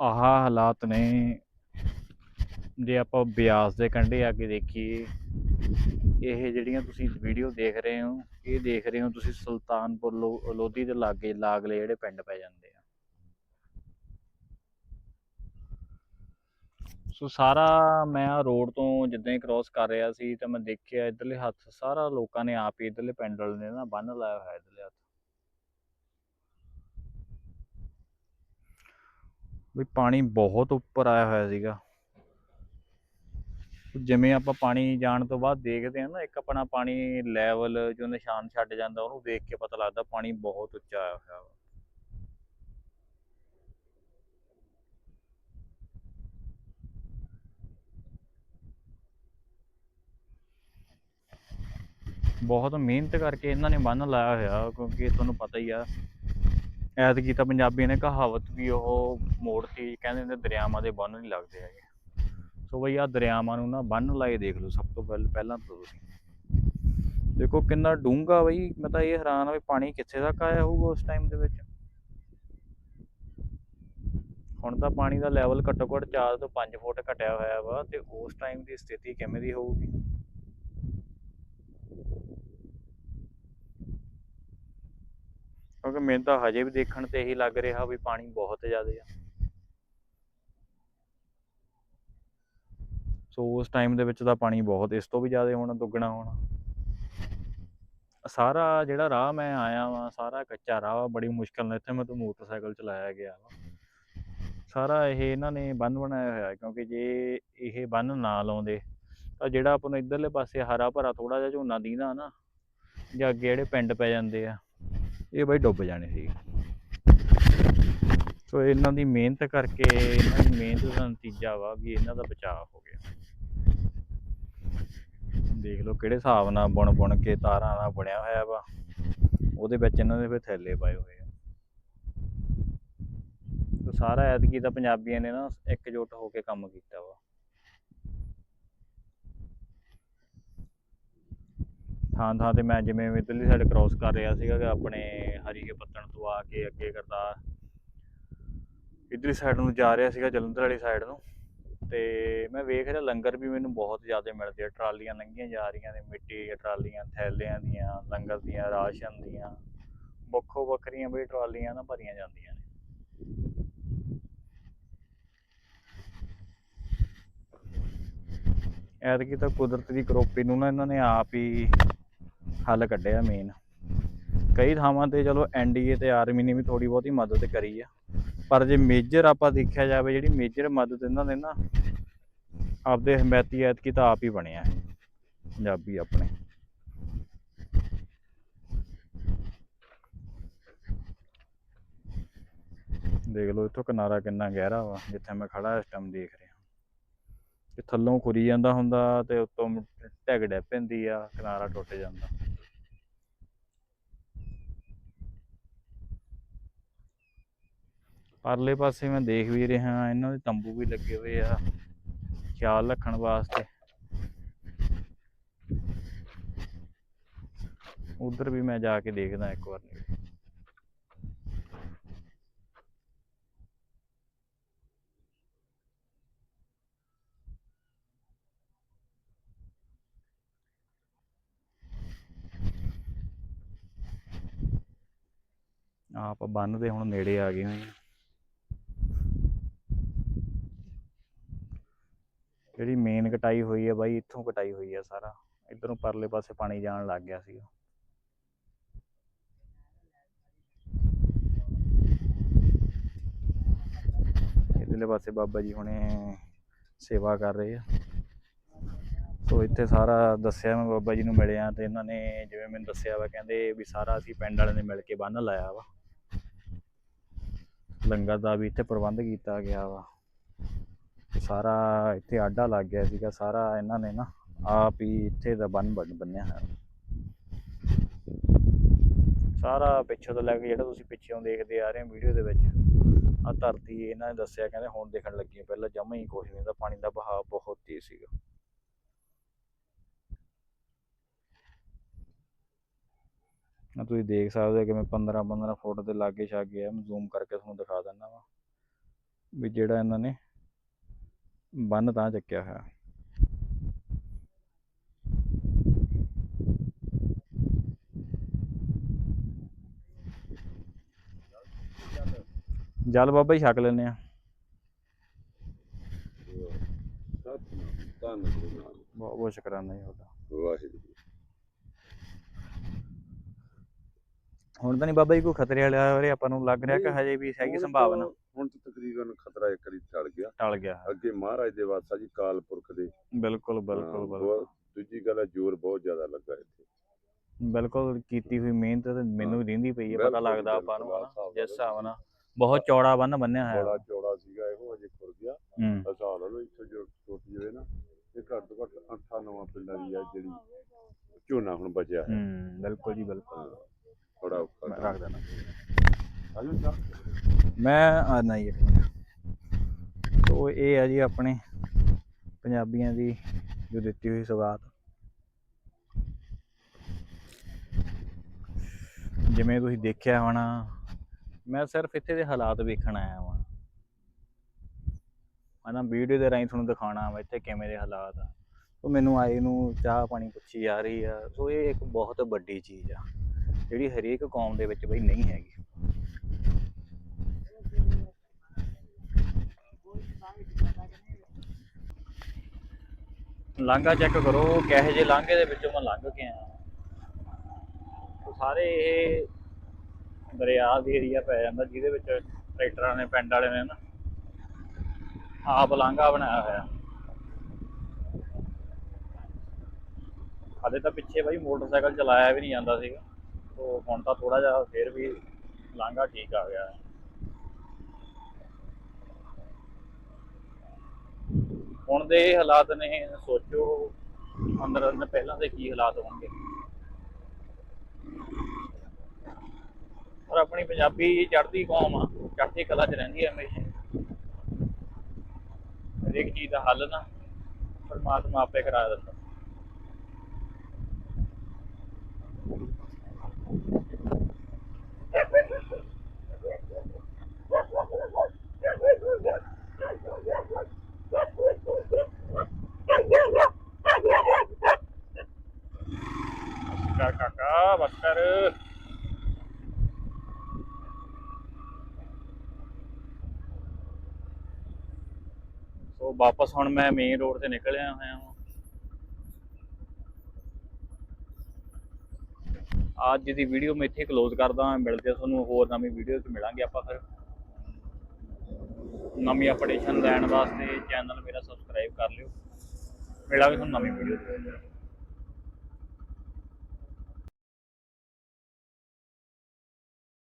ਆਹ ਹਾਲਾਤ ਨੇ। ਜੇ ਆਪਾਂ ਬਿਆਸ ਦੇ ਕੰਢੇ ਆ ਕੇ ਦੇਖੀਏ, ਇਹ ਜਿਹੜੀਆਂ ਤੁਸੀਂ ਵੀਡੀਓ ਦੇਖ ਰਹੇ ਹੋ, ਇਹ ਦੇਖ ਰਹੇ ਹੋ ਤੁਸੀਂ ਸੁਲਤਾਨਪੁਰ ਲੋਧੀ ਦੇ ਲਾਗੇ, ਲਾਗਲੇ ਜਿਹੜੇ ਪਿੰਡ ਪੈ ਜਾਂਦੇ ਆ। ਸੋ ਸਾਰਾ ਮੈਂ ਆ ਰੋਡ ਤੋਂ ਜਿੱਦਾਂ ਹੀ ਕ੍ਰਾਸ ਕਰ ਰਿਹਾ ਸੀ, ਤਾਂ ਮੈਂ ਦੇਖਿਆ ਇਧਰਲੇ ਹੱਥ ਸਾਰਾ ਲੋਕਾਂ ਨੇ ਆਪ ਹੀ ਇਧਰਲੇ ਪਿੰਡ ਵਾਲੇ ਨੇ ਨਾ ਬੰਨ ਲਾਇਆ ਹੋਇਆ ਇਧਰਲੇ ਹੱਥ ਵੀ ਪਾਣੀ ਬਹੁਤ ਉੱਪਰ ਆਇਆ ਹੋਇਆ ਸੀਗਾ। ਜਿਵੇਂ ਆਪਾਂ ਪਾਣੀ ਜਾਣ ਤੋਂ ਬਾਅਦ ਦੇਖਦੇ ਹਾਂ ਨਾ, ਇੱਕ ਆਪਣਾ ਪਾਣੀ ਲੈਵਲ ਜੋ ਨਿਸ਼ਾਨ ਛੱਡ ਜਾਂਦਾ, ਉਹਨੂੰ ਦੇਖ ਕੇ ਪਤਾ ਲੱਗਦਾ ਪਾਣੀ ਬਹੁਤ ਉੱਚਾ ਆਇਆ ਹੋਇਆ ਵਾ। ਬਹੁਤ ਮਿਹਨਤ ਕਰਕੇ ਇਹਨਾਂ ਨੇ ਬੰਨ ਲਾਇਆ ਹੋਇਆ, ਕਿਉਂਕਿ ਤੁਹਾਨੂੰ ਪਤਾ ਹੀ ਆ ਐਤਕੀ ਤਾਂ ਪੰਜਾਬੀਆਂ ਨੇ ਕਹਾਵਤ ਵੀ ਉਹ ਮੋੜਤੀ ਕਹਿੰਦੇ ਨੇ ਦਰਿਆਵਾਂ ਦੇ ਬੰਨ ਨਹੀਂ ਲੱਗਦੇ ਹੈਗੇ। ਸੋ ਬਈ ਆ ਦਰਿਆਵਾਂ ਨੂੰ ਨਾ ਬੰਨ ਲਾਏ ਦੇਖ ਲਓ ਸਭ ਤੋਂ ਪਹਿਲ, ਪਹਿਲਾਂ ਤਾਂ ਤੁਸੀਂ। ਦੇਖੋ ਕਿੰਨਾ ਡੂੰਘਾ ਬਈ, ਮੈਂ ਤਾਂ ਇਹ ਹੈਰਾਨ ਆ ਵੀ ਪਾਣੀ ਕਿੱਥੇ ਤੱਕ ਆਇਆ ਹੋਊਗਾ ਉਸ ਟਾਈਮ ਦੇ ਵਿੱਚ। ਹੁਣ ਤਾਂ ਪਾਣੀ ਦਾ ਲੈਵਲ ਘੱਟੋ ਘੱਟ 4 ਤੋਂ 5 ਫੁੱਟ ਘਟਿਆ ਹੋਇਆ ਵਾ ਤੇ ਉਸ ਟਾਈਮ ਦੀ ਸਥਿਤੀ ਕਿਵੇਂ ਦੀ ਹੋਊਗੀ? ਕਿਉਂਕਿ ਮੈਨੂੰ ਤਾਂ ਹਜੇ ਵੀ ਦੇਖਣ ਤੇ ਇਹੀ ਲੱਗ ਰਿਹਾ ਵੀ ਪਾਣੀ ਬਹੁਤ ਜ਼ਿਆਦਾ ਆ। ਸੋ ਉਸ ਟਾਈਮ ਦੇ ਵਿੱਚ ਤਾਂ ਪਾਣੀ ਬਹੁਤ, ਇਸ ਤੋਂ ਵੀ ਜ਼ਿਆਦਾ ਹੋਣਾ ਦੁੱਗਣਾ ਹੋਣਾ। ਸਾਰਾ ਜਿਹੜਾ ਰਾਹ ਮੈਂ ਆਇਆ ਵਾਂ, ਸਾਰਾ ਕੱਚਾ ਰਾਹ ਵਾ, ਬੜੀ ਮੁਸ਼ਕਲ ਨਾਲ ਇੱਥੇ ਮੈਂ ਤੋਂ ਮੋਟਰਸਾਈਕਲ ਚਲਾਇਆ ਗਿਆ ਵਾ। ਸਾਰਾ ਇਹ ਇਹਨਾਂ ਨੇ ਬੰਨ ਬਣਾਇਆ ਹੋਇਆ, ਕਿਉਂਕਿ ਜੇ ਇਹ ਬੰਨ ਨਾ ਲਾਉਂਦੇ, ਤਾਂ ਜਿਹੜਾ ਆਪਾਂ ਨੂੰ ਇਧਰਲੇ ਪਾਸੇ ਹਰਾ ਭਰਾ ਥੋੜਾ ਜਿਹਾ ਝੋਨਾ ਦੀਂਦਾ ਨਾ, ਜਾਂ ਅੱਗੇ ਜਿਹੜੇ ਪਿੰਡ ਪੈ ਜਾਂਦੇ ਆ ਇਹ ਬਈ ਡੁੱਬ ਜਾਣੇ ਸੀ। ਸੋ ਇਹਨਾਂ ਦੀ ਮਿਹਨਤ ਕਰਕੇ, ਇਹਨਾਂ ਦੀ ਮਿਹਨਤ ਦਾ ਨਤੀਜਾ ਵਾ ਵੀ ਇਹਨਾਂ ਦਾ ਬਚਾਅ ਹੋ ਗਿਆ। ਦੇਖ ਲਓ ਕਿਹੜੇ ਹਿਸਾਬ ਨਾਲ ਬੁਣ ਬੁਣ ਕੇ ਤਾਰਾਂ ਨਾਲ ਬਣਿਆ ਹੋਇਆ ਵਾ। ਉਹਦੇ ਵਿੱਚ ਇਹਨਾਂ ਦੇ ਫਿਰ ਥੈਲੇ ਪਾਏ ਹੋਏ ਆ। ਸੋ ਸਾਰਾ ਐਤਕੀ ਦਾ ਪੰਜਾਬੀਆਂ ਨੇ ਨਾ ਇਕਜੁੱਟ ਹੋ ਕੇ ਕੰਮ ਕੀਤਾ ਵਾ। ਥਾਂ ਥਾਂ ਤੇ ਮੈਂ ਜਿਵੇਂ ਇਧਰਲੀ ਸਾਈਡ ਕ੍ਰਾਸ ਕਰ ਰਿਹਾ ਸੀਗਾ ਕਿ ਆਪਣੇ ਹਰੀਕੇ ਪੱਤਣ ਤੋਂ ਆ ਕੇ ਅੱਗੇ ਕਰਦਾ। ਇਧਰਲੀ ਸਾਈਡ ਨੂੰ ਜਾ ਰਿਹਾ ਸੀਗਾ ਜਲੰਧਰ ਵਾਲੀ ਸਾਈਡ ਨੂੰ ਤੇ ਮੈਂ ਵੇਖ ਰਿਹਾ ਲੰਗਰ ਵੀ ਮੈਨੂੰ ਬਹੁਤ ਜ਼ਿਆਦਾ ਮਿਲਦੇ ਆ। ਟਰਾਲੀਆਂ ਲੰਘੀਆਂ ਜਾ ਰਹੀਆਂ ਨੇ, ਮਿੱਟੀ ਦੀਆਂ ਟਰਾਲੀਆਂ, ਥੈਲਿਆਂ ਦੀਆਂ, ਲੰਗਰ ਦੀਆਂ, ਰਾਸ਼ਨ ਦੀਆਂ। ਵੱਖੋ ਵੱਖਰੀਆਂ ਵੀ ਟਰਾਲੀਆਂ ਨਾ ਭਰੀਆਂ ਜਾਂਦੀਆਂ ਨੇ। ਐਤਕੀ ਤਾਂ ਕੁਦਰਤ ਦੀ ਕਰੋਪੀ ਨੂੰ ਨਾ ਇਹਨਾਂ ਨੇ ਆਪ ਹੀ ਹੱਲ ਕੱਢਿਆ ਮੇਨ ਕਈ ਥਾਵਾਂ ਤੇ ਚਲੋ ਐਨਡੀਏ ਤੇ ਆਰਮੀ ਨੇ ਵੀ ਥੋੜੀ ਬਹੁਤੀ ਮਦਦ ਕਰੀ ਆ। ਪਰ ਜੇ ਮੇਜਰ ਆਪਾਂ ਦੇਖਿਆ ਜਾਵੇ, ਜਿਹੜੀ ਮੇਜਰ ਮਦਦ ਇਹਨਾਂ ਨੇ ਨਾ, ਆਪਦੇ ਹਮਾਇਤੀ ਐਤਕੀ ਤਾਂ ਆਪ ਹੀ ਬਣਿਆ ਹੈ, ਪੰਜਾਬੀ ਆਪਣੇ। ਦੇਖ ਲਓ ਇੱਥੋਂ ਕਿਨਾਰਾ ਕਿੰਨਾ ਗਹਿਰਾ ਵਾ, ਜਿੱਥੇ ਮੈਂ ਖੜਾ ਇਸ ਟਾਈਮ ਦੇਖ ਰਿਹਾ। ਤੇ ਥੱਲੋਂ ਖੁਰੀ ਜਾਂਦਾ ਹੁੰਦਾ ਤੇ ਉੱਤੋਂ ਢਿੱਗ ਡੈ ਪੈਂਦੀ ਆ, ਕਿਨਾਰਾ ਟੁੱਟ ਜਾਂਦਾ। ਪਰਲੇ ਪਾਸੇ ਮੈਂ ਦੇਖ ਵੀ ਰਿਹਾ, ਇਹਨਾਂ ਦੇ ਤੰਬੂ ਵੀ ਲੱਗੇ ਹੋਏ ਆ, ਖਿਆਲ ਰੱਖਣ ਵਾਸਤੇ। ਉਧਰ ਵੀ ਮੈਂ ਜਾ ਕੇ ਦੇਖਦਾ ਇੱਕ ਵਾਰ। ਆਪ ਬੰਨ ਦੇ ਹੁਣ ਨੇੜੇ ਆ ਗਏ ਹੋਏ ਆ। ਜਿਹੜੀ ਮੇਨ ਕਟਾਈ ਹੋਈ ਹੈ ਬਾਈ, ਇੱਥੋਂ ਕਟਾਈ ਹੋਈ ਹੈ ਸਾਰਾ। ਇਧਰੋਂ ਪਰਲੇ ਪਾਸੇ ਪਾਣੀ ਜਾਣ ਲੱਗ ਗਿਆ ਸੀ ਇਧਰਲੇ ਪਾਸੇ ਬਾਬਾ ਜੀ ਹੁਣੇ ਸੇਵਾ ਕਰ ਰਹੇ ਆ। ਸੋ ਇੱਥੇ ਸਾਰਾ ਦੱਸਿਆ ਮੈਂ ਬਾਬਾ ਜੀ ਨੂੰ ਮਿਲਿਆ ਤੇ ਇਹਨਾਂ ਨੇ ਜਿਵੇਂ ਮੈਨੂੰ ਦੱਸਿਆ ਵਾ, ਕਹਿੰਦੇ ਵੀ ਸਾਰਾ ਅਸੀਂ ਪਿੰਡ ਵਾਲਿਆਂ ਨੇ ਮਿਲ ਕੇ ਬੰਨ ਲਾਇਆ ਵਾ। ਲੰਗਰ ਦਾ ਵੀ ਇੱਥੇ ਪ੍ਰਬੰਧ ਕੀਤਾ ਗਿਆ ਵਾ। ਸਾਰਾ ਇੱਥੇ ਆਡਾ ਲੱਗ ਗਿਆ ਸੀਗਾ, ਸਾਰਾ ਇਹਨਾਂ ਨੇ ਨਾ ਆਪ ਹੀ ਇੱਥੇ ਦਾ ਬੰਨ ਬਣ, ਬੰਨਿਆ ਹੈ ਸਾਰਾ ਪਿੱਛੋਂ ਤੋਂ ਲੈ ਕੇ ਜਿਹੜਾ ਤੁਸੀਂ ਪਿੱਛੋਂ ਦੇਖਦੇ ਆ ਰਹੇ ਹੋ ਵੀਡੀਓ ਦੇ ਵਿੱਚ ਆ ਧਰਤੀ ਇਹਨਾਂ ਨੇ ਦੱਸਿਆ, ਕਹਿੰਦੇ ਹੁਣ ਦੇਖਣ ਲੱਗੀ ਪਹਿਲਾਂ ਜਮਾ ਹੀ ਕੁਛ ਨਹੀਂ ਦਾ ਪਾਣੀ ਦਾ ਬਹਾਅ ਬਹੁਤ ਤੇਜ਼ ਸੀਗਾ। ਆ ਤੁਸੀਂ ਦੇਖ ਸਕਦੇ ਹੋ ਕਿ ਮੈਂ 15 15 ਫੁੱਟ ਦੇ ਲਾਗੇ ਛਾਗੇ ਆ, ਮੈਂ ਜ਼ੂਮ ਕਰਕੇ ਤੁਹਾਨੂੰ ਦਿਖਾ ਦਿੰਦਾ ਵਾ, ਵੀ ਜਿਹੜਾ ਇਹਨਾਂ ਨੇ ਬੰਨ ਤਾਂ ਚੱਕਿਆ ਹੋਇਆ। ਜਲ ਬਾਬਾ ਹੀ ਛਕ ਲੈਨੇ ਆ ਬਹੁਤ ਬਹੁਤ ਸ਼ੁਕਰਾਨਾ ਜੀ ਤੁਹਾਡਾ। ਵਾਹਿਗੁਰੂ ਹੁਣ ਤਾਂ ਨਹੀਂ ਬਾਬਾ ਜੀ ਕੋਈ ਖਤਰੇ ਵਾਲਾ ਹੋ ਰਿਹਾ ਆਪਾਂ ਨੂੰ ਲੱਗ ਰਿਹਾ ਕਿ ਹਜੇ ਵੀ ਹੈਗੀ ਸੰਭਾਵਨਾ। ਹੁਣ ਤਾਂ ਤਕਰੀਬਨ ਖਤਰਾ ਇੱਕ ਵਾਰੀ ਟਲ ਗਿਆ। ਟਲ ਗਿਆ ਹੈ। ਅੱਗੇ ਮਹਾਰਾਜ ਦੇ ਵਾਸਾ ਜੀ ਕਾਲ ਪੁਰਖ ਦੇ। ਬਿਲਕੁਲ ਬਿਲਕੁਲ ਬਿਲਕੁਲ। ਬਹੁਤ- ਦੂਜੀ ਗੱਲ ਹੈ ਜ਼ੋਰ ਬਹੁਤ ਜ਼ਿਆਦਾ ਲੱਗਾ ਇੱਥੇ। ਬਿਲਕੁਲ ਕੀਤੀ ਹੋਈ ਮਿਹਨਤ ਤੇ ਮੈਨੂੰ ਵੀ ਦਿੰਦੀ ਪਈ ਹੈ ਪਤਾ ਬਿਲਕੁਲ, ਲੱਗਦਾ ਆਪਾਂ ਨੂੰ ਬਿਲਕੁਲ, ਹਨਾ, ਆਹ ਹਿਸਾਬ ਜਿਸ ਹਿਸਾਬ ਨਾਲ। ਬਹੁਤ ਚੌੜਾ ਬੰਨ ਬੰਨਿਆ ਹੋਇਆ। ਬੜਾ ਚੌੜਾ ਸੀਗਾ ਇਹੋ ਅਜੇ ਖੁਰ ਗਿਆ। ਹੂੰ। ਹਿਸਾਬ ਲਾ ਇੱਥੇ ਜੋ ਟੁੱਟ ਜਾਵੇ ਨਾ ਇਹ ਘੱਟ ਤੋਂ ਘੱਟ 8-9 ਪਿੰਡਾਂ ਦੀ ਆ ਜਿਹੜੀ ਝੋਨਾ ਹੁਣ ਬਚਿਆ ਹੈ ਹੂੰ ਬਿਲਕੁਲ ਜੀ ਬਿਲਕੁਲ। ਬੜਾ ਔਖਾ ਮੈਂ ਕੰਮ। ਰੱਖ ਦੇਣਾ ਮੈਂ ਆਨਾ ਹੀ ਤੋ ਇਹ ਆ ਜੀ ਆਪਣੇ ਪੰਜਾਬੀਆਂ ਦੀ ਜੋ ਦਿੱਤੀ ਹੋਈ ਸੌਗਾਤ ਜਿਵੇਂ ਤੁਸੀਂ ਦੇਖਿਆ ਹੋਣਾ, ਮੈਂ ਸਿਰਫ ਇੱਥੇ ਦੇ ਹਾਲਾਤ ਵੇਖਣ ਆਇਆ ਹਾਂ ਹਨਾ, ਵੀਡੀਓ ਦੇ ਰਾਹੀਂ ਤੁਹਾਨੂੰ ਦਿਖਾਉਣਾ ਵਾ ਇੱਥੇ ਕਿਵੇਂ ਦੇ ਹਾਲਾਤ ਆ। ਸੋ ਮੈਨੂੰ ਆਏ ਨੂੰ ਚਾਹ ਪਾਣੀ ਪੁੱਛੀ ਜਾ ਰਹੀ ਆ। ਸੋ ਇਹ ਇੱਕ ਬਹੁਤ ਵੱਡੀ ਚੀਜ਼ ਆ, ਜਿਹੜੀ ਹਰੇਕ ਕੌਮ ਦੇ ਵਿੱਚ ਬਈ ਨਹੀਂ ਹੈਗੀ। ਲਾਂਘਾ ਚੈੱਕ ਕਰੋ, ਕਿਹੋ ਜਿਹੇ ਲਾਂਘੇ ਦੇ ਵਿੱਚੋਂ ਮੈਂ ਲੰਘ ਕੇ ਆਇਆ। ਸਾਰੇ ਇਹ ਦਰਿਆ ਦੀ ਏਰੀਆ ਪੈ ਜਾਂਦਾ, ਜਿਹਦੇ ਵਿੱਚ ਟਰੈਕਟਰਾਂ ਨੇ, ਪਿੰਡ ਵਾਲੇ ਨੇ ਨਾ, ਆਪ ਲਾਂਘਾ ਬਣਾਇਆ ਹੋਇਆ। ਹਾਲੇ ਤਾਂ ਪਿੱਛੇ ਬਾਈ ਮੋਟਰਸਾਈਕਲ ਚਲਾਇਆ ਵੀ ਨਹੀਂ ਜਾਂਦਾ ਸੀਗਾ। ਤੋਂ ਹੁਣ ਤਾਂ ਥੋੜਾ ਜਿਹਾ ਫੇਰ ਵੀ ਲਾਂਘਾ ਠੀਕ ਆ ਗਿਆ। ਹੈ ਹੁਣ ਦੇ ਇਹ ਹਾਲਾਤ ਨੇ, ਸੋਚੋ ਅੰਦਰ ਅੰਦਰ ਪਹਿਲਾਂ ਦੇ ਕੀ ਹਾਲਾਤ ਹੋਣਗੇ। ਔਰ ਆਪਣੀ ਪੰਜਾਬੀ ਚੜ੍ਹਦੀ ਕੌਮ ਆ, ਚੜ੍ਹਦੀ ਕਲਾ 'ਚ ਰਹਿੰਦੀ ਹੈ ਹਮੇਸ਼ਾ। ਹਰੇਕ ਚੀਜ਼ ਦਾ ਹੱਲ ਨਾ ਪਰਮਾਤਮਾ ਆਪੇ ਕਰਾ ਦਿੰਦਾ ਕਾ ਕਾਕਾ ਬਸ ਕਰ ਸੋ ਵਾਪਸ ਹੁਣ ਮੈਂ ਮੇਨ ਰੋਡ ਤੇ ਨਿਕਲਿਆ ਹੋਇਆ ਹਾਂ ਅੱਜ ਦੀ ਵੀਡੀਓ ਮੈਂ ਇੱਥੇ ਕਲੋਜ਼ ਕਰਦਾ ਮਿਲਦੇ ਤੁਹਾਨੂੰ ਹੋਰ ਨਵੀਂ ਵੀਡੀਓ 'ਚ ਮਿਲਾਂਗੇ ਆਪਾਂ ਫਿਰ। ਨਵੀਂ ਅਪਡੇਸ਼ਨ ਲੈਣ ਵਾਸਤੇ ਚੈਨਲ ਮੇਰਾ ਸਬਸਕ੍ਰਾਈਬ ਕਰ ਲਿਓ। ਮਿਲਾਂਗੇ ਤੁਹਾਨੂੰ ਨਵੀਂ ਵੀਡੀਓ 'ਚ।